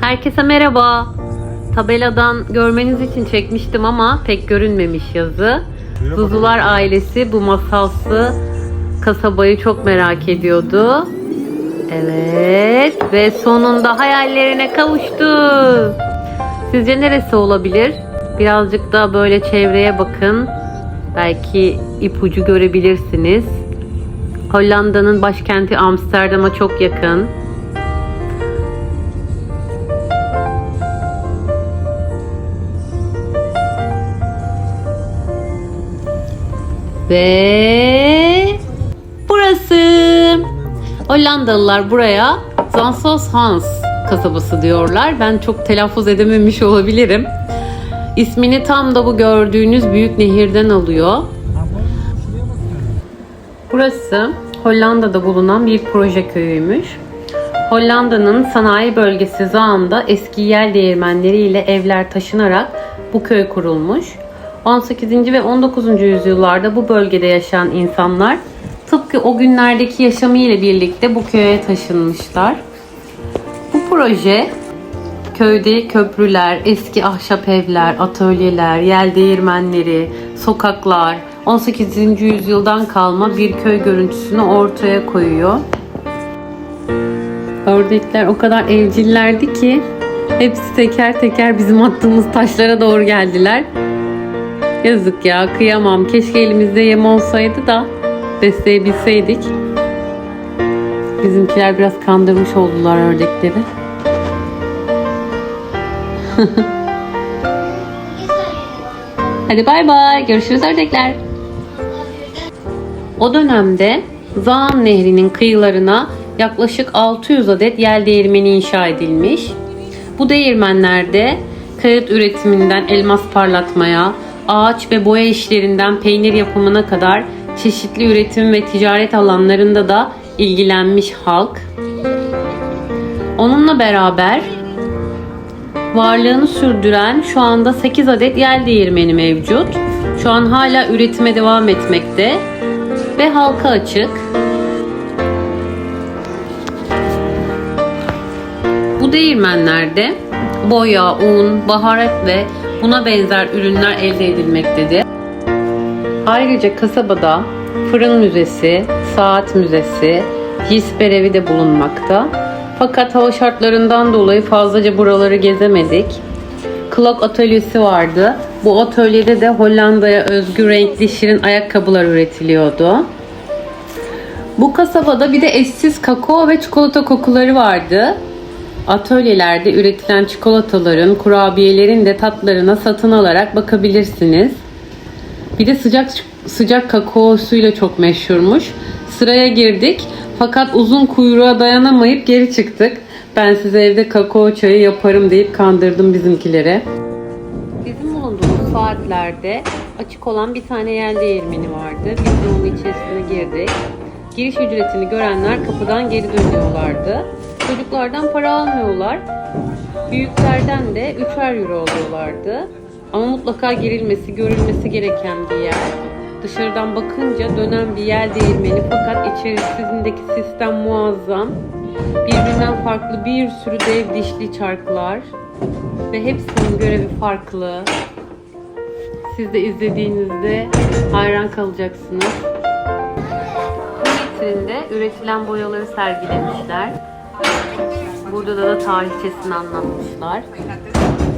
Herkese merhaba. Tabeladan görmeniz için çekmiştim ama pek görünmemiş yazı. Zuzular ailesi bu masalsı kasabayı çok merak ediyordu. Evet ve sonunda hayallerine kavuştu. Sizce neresi olabilir? Birazcık da böyle çevreye bakın. Belki ipucu görebilirsiniz. Hollanda'nın başkenti Amsterdam'a çok yakın. Ve burası. Hollandalılar buraya Zansos Hans kasabası diyorlar. Ben çok telaffuz edememiş olabilirim. İsmini tam da bu gördüğünüz büyük nehirden alıyor. Burası Hollanda'da bulunan bir proje köyüymüş. Hollanda'nın sanayi bölgesi Zaan'da eski yel değirmenleriyle evler taşınarak bu köy kurulmuş. 18. ve 19. yüzyıllarda bu bölgede yaşayan insanlar tıpkı o günlerdeki yaşamı ile birlikte bu köye taşınmışlar. Bu proje köyde köprüler, eski ahşap evler, atölyeler, yel değirmenleri, sokaklar, 18. yüzyıldan kalma bir köy görüntüsünü ortaya koyuyor. Ördekler o kadar evcillerdi ki hepsi teker teker bizim attığımız taşlara doğru geldiler. Yazık ya kıyamam. Keşke elimizde yem olsaydı da besleyebilseydik. Bizimkiler biraz kandırmış oldular ördekleri. Hadi bay bay. Görüşürüz ördekler. O dönemde Zaan Nehri'nin kıyılarına yaklaşık 600 adet yel değirmeni inşa edilmiş. Bu değirmenlerde kağıt üretiminden elmas parlatmaya, ağaç ve boya işlerinden peynir yapımına kadar çeşitli üretim ve ticaret alanlarında da ilgilenmiş halk. Onunla beraber varlığını sürdüren şu anda 8 adet yel değirmeni mevcut. Şu an hala üretime devam etmekte ve halka açık. Bu değirmenlerde boya, un, baharat ve buna benzer ürünler elde edilmektedir. Ayrıca kasabada fırın müzesi, saat müzesi, hisber evi de bulunmakta. Fakat hava şartlarından dolayı fazlaca buraları gezemedik. Clock atölyesi vardı. Bu atölyede de Hollanda'ya özgü renkli şirin ayakkabılar üretiliyordu. Bu kasabada bir de eşsiz kakao ve çikolata kokuları vardı. Atölyelerde üretilen çikolataların, kurabiyelerin de tatlarına satın alarak bakabilirsiniz. Bir de sıcak sıcak kakaosuyla çok meşhurmuş. Sıraya girdik fakat uzun kuyruğa dayanamayıp geri çıktık. Ben size evde kakao çayı yaparım deyip kandırdım bizimkilere. Bizim bulunduğumuz saatlerde açık olan bir tane yel değirmeni vardı. Biz de onun içerisine girdik. Giriş ücretini görenler kapıdan geri dönüyorlardı. Çocuklardan para almıyorlar. Büyüklerden de 3'er euro alıyorlardı. Ama mutlaka girilmesi, görülmesi gereken bir yer. Dışarıdan bakınca dönen bir yel değirmeni fakat içerisindeki sistem muazzam. Birbirinden farklı bir sürü dev dişli çarklar ve hepsinin görevi farklı. Siz de izlediğinizde hayran kalacaksınız. Bu vitrinde üretilen boyaları sergilemişler. Burada da, da tarihçesini anlatmışlar.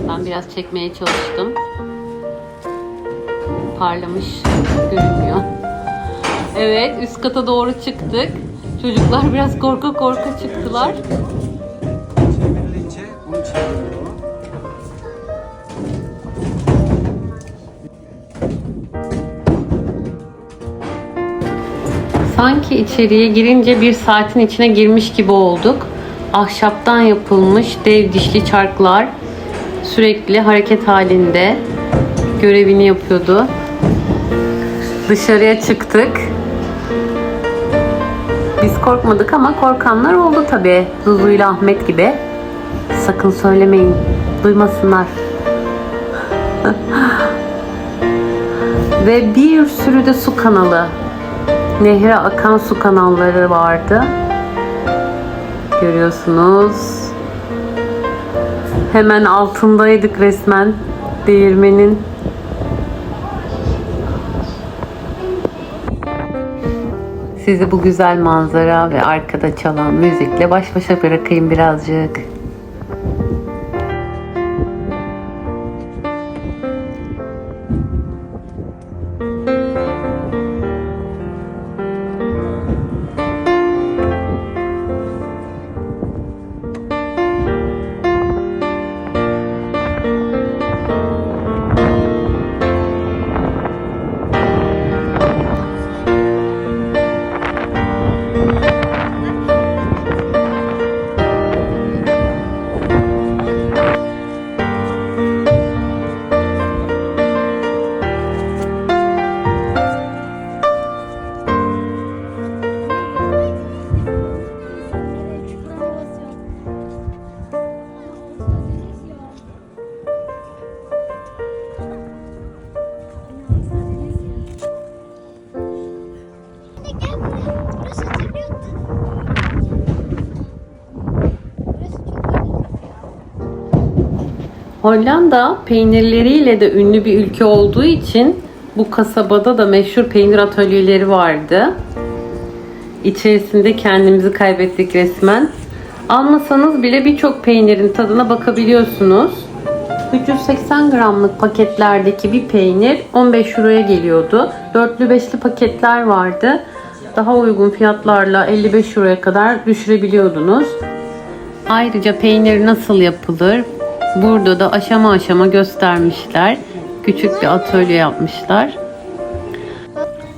Ben biraz çekmeye çalıştım. Parlamış görünmüyor. Evet üst kata doğru çıktık. Çocuklar biraz korka korka çıktılar. Sanki içeriye girince bir saatin içine girmiş gibi olduk. Ahşaptan yapılmış dev dişli çarklar sürekli hareket halinde görevini yapıyordu. Dışarıya çıktık. Biz korkmadık ama korkanlar oldu tabi. Zuzu ile Ahmet gibi. Sakın söylemeyin. Duymasınlar. Ve bir sürü de su kanalı. Nehre akan su kanalları vardı. Görüyorsunuz. Hemen altındaydık resmen değirmenin. Sizi bu güzel manzara ve arkada çalan müzikle baş başa bırakayım birazcık. Hollanda peynirleriyle de ünlü bir ülke olduğu için bu kasabada da meşhur peynir atölyeleri vardı. İçerisinde kendimizi kaybettik resmen. Almasanız bile birçok peynirin tadına bakabiliyorsunuz. 380 gramlık paketlerdeki bir peynir 15 euroya geliyordu. Dörtlü beşli paketler vardı. Daha uygun fiyatlarla 55 euroya kadar düşürebiliyordunuz. Ayrıca peynir nasıl yapılır? Burada da aşama aşama göstermişler. Küçük bir atölye yapmışlar.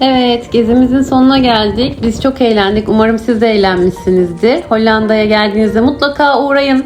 Evet, gezimizin sonuna geldik. Biz çok eğlendik. Umarım siz de eğlenmişsinizdir. Hollanda'ya geldiğinizde mutlaka uğrayın.